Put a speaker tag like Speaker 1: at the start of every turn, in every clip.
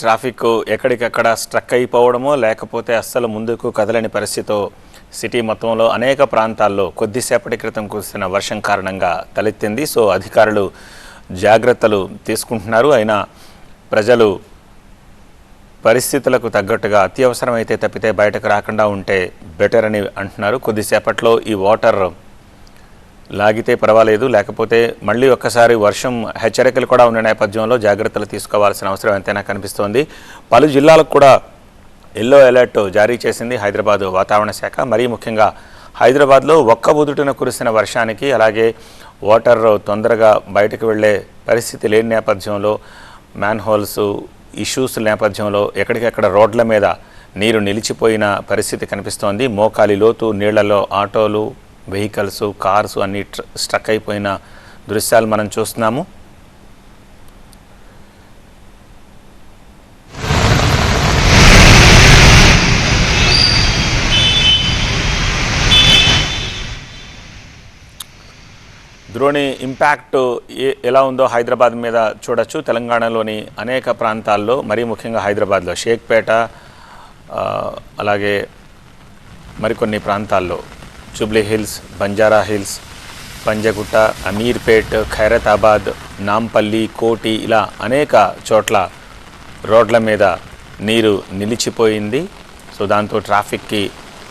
Speaker 1: Traffic ఎక్కడికక్కడ struck అయిపోవడమో లేకపోతే అస్సలు ముందుకు కదలని పరిస్థితితో సిటీ మొత్తంలో అనేక ప్రాంతాల్లో కొద్దిసేపటి క్రితం కురిసిన వర్షం కారణంగా తలెత్తింది. సో అధికారులు జాగ్రత్తలు తీసుకుంటున్నారు. అయినా ప్రజలు పరిస్థితులకు తగ్గట్టుగా అత్యవసరమైతే తప్పితే బయటకు రాకుండా ఉంటే బెటర్ అని అంటున్నారు. కొద్దిసేపట్లో ఈ వాటర్ లాగితే పర్వాలేదు లేకపోతే మళ్ళీ ఒక్కసారి వర్షం హెచ్చరికలు కూడా ఉన్న నేపథ్యంలో జాగ్రత్తలు తీసుకోవాల్సిన అవసరం ఎంతైనా కనిపిస్తోంది. పలు జిల్లాలకు కూడా ఎల్లో అలర్ట్ జారీ చేసింది హైదరాబాద్ వాతావరణ శాఖ. మరీ ముఖ్యంగా హైదరాబాద్లో ఒక్క బుదుటిన కురిసిన వర్షానికి అలాగే వాటర్ తొందరగా బయటకు వెళ్ళే పరిస్థితి లేని నేపథ్యంలో మ్యాన్ హోల్స్ ఇష్యూస్ నేపథ్యంలో ఎక్కడికెక్కడ రోడ్ల మీద నీరు నిలిచిపోయిన పరిస్థితి కనిపిస్తోంది. మోకాలి లోతు నీళ్ళలో ఆటోలు వెహికల్స్ కార్స్ అన్ని స్ట్రక్ అయిపోయిన దృశ్యాలు మనం చూస్తున్నాము. ద్రోణి ఇంపాక్ట్ ఏ- ఎలా ఉందో హైదరాబాద్ మీద చూడొచ్చు. తెలంగాణలోని అనేక ప్రాంతాల్లో మరీ ముఖ్యంగా హైదరాబాద్లో షేక్పేట అలాగే మరికొన్ని ప్రాంతాల్లో. జూబ్లీ హిల్స్ బంజారా హిల్స్ పంజగుట్ట అమీర్పేట్ ఖైరతాబాద్ నాంపల్లి కోటి ఇలా అనేక చోట్ల రోడ్ల మీద నీరు నిలిచిపోయింది. సో దాంతో ట్రాఫిక్కి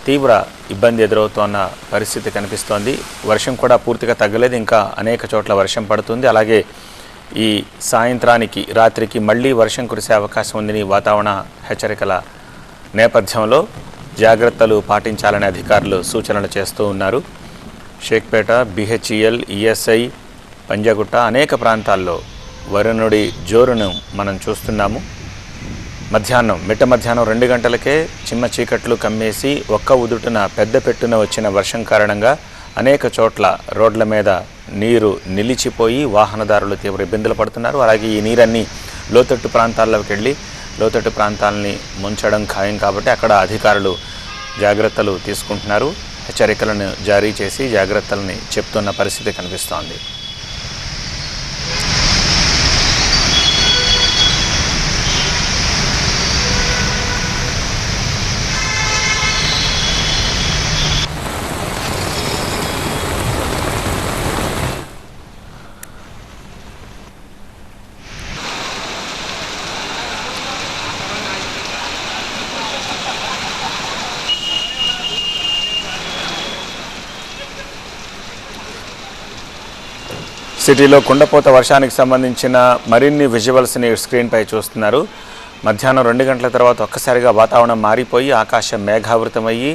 Speaker 1: తీవ్ర ఇబ్బంది ఎదురవుతోన్న పరిస్థితి కనిపిస్తోంది. వర్షం కూడా పూర్తిగా తగ్గలేదు. ఇంకా అనేక చోట్ల వర్షం పడుతుంది. అలాగే ఈ సాయంత్రానికి రాత్రికి మళ్ళీ వర్షం కురిసే అవకాశం ఉందని వాతావరణ హెచ్చరికల నేపథ్యంలో జాగ్రత్తలు పాటించాలని అధికారులు సూచనలు చేస్తూ ఉన్నారు. షేక్పేట బిహెచ్ఈఎల్ ఈఎస్ఐ పంజగుట్ట అనేక ప్రాంతాల్లో వరుణుడి జోరును మనం చూస్తున్నాము. మధ్యాహ్నం మిట్ట మధ్యాహ్నం రెండు గంటలకే చిమ్మ చీకట్లు కమ్మేసి ఒక్క ఉదుటున పెద్ద పెట్టున వచ్చిన వర్షం కారణంగా అనేక చోట్ల రోడ్ల మీద నీరు నిలిచిపోయి వాహనదారులు తీవ్ర ఇబ్బందులు పడుతున్నారు. అలాగే ఈ నీరన్నీ లోతట్టు ప్రాంతాల్లోకి వెళ్ళి లోతట్టు ప్రాంతాలని ముంచడం ఖాయం కాబట్టి అక్కడ అధికారులు జాగ్రత్తలు తీసుకుంటున్నారు. హెచ్చరికలను జారీ చేసి జాగ్రత్తలని చెప్తున్న పరిస్థితి కనిపిస్తోంది. సిటీలో కుండపోత వర్షానికి సంబంధించిన మరిన్ని విజువల్స్ని స్క్రీన్పై చూస్తున్నారు. మధ్యాహ్నం రెండు గంటల తర్వాత ఒక్కసారిగా వాతావరణం మారిపోయి ఆకాశం మేఘావృతమయ్యి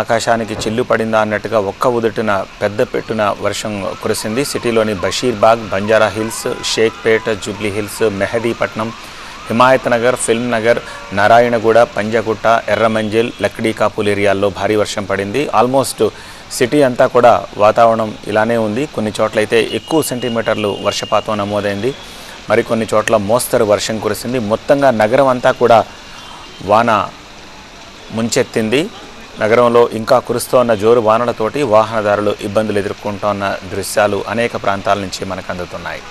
Speaker 1: ఆకాశానికి చిల్లు పడిందా అన్నట్టుగా ఒక్క ఉదుటిన పెద్ద పెట్టున వర్షం కురిసింది. సిటీలోని బషీర్బాగ్ బంజారా హిల్స్ షేక్పేట జూబ్లీ హిల్స్ మెహదీపట్నం హిమాయత్ నగర్ ఫిల్మ్ నగర్ నారాయణగూడ పంజగుట్ట ఎర్రమంజిల్ లక్డీ కాపుల్ ఏరియాల్లో భారీ వర్షం పడింది. ఆల్మోస్ట్ సిటీ అంతా కూడా వాతావరణం ఇలానే ఉంది. కొన్ని చోట్ల అయితే ఎక్కువ సెంటీమీటర్లు వర్షపాతం నమోదైంది. మరికొన్ని చోట్ల మోస్తరు వర్షం కురిసింది. మొత్తంగా నగరం అంతా కూడా వాన ముంచెత్తింది. నగరంలో ఇంకా కురుస్తోన్న జోరు వానలతోటి వాహనదారులు ఇబ్బందులు ఎదుర్కొంటున్న దృశ్యాలు అనేక ప్రాంతాల నుంచి మనకు అందుతున్నాయి.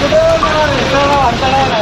Speaker 1: どうなるどうなる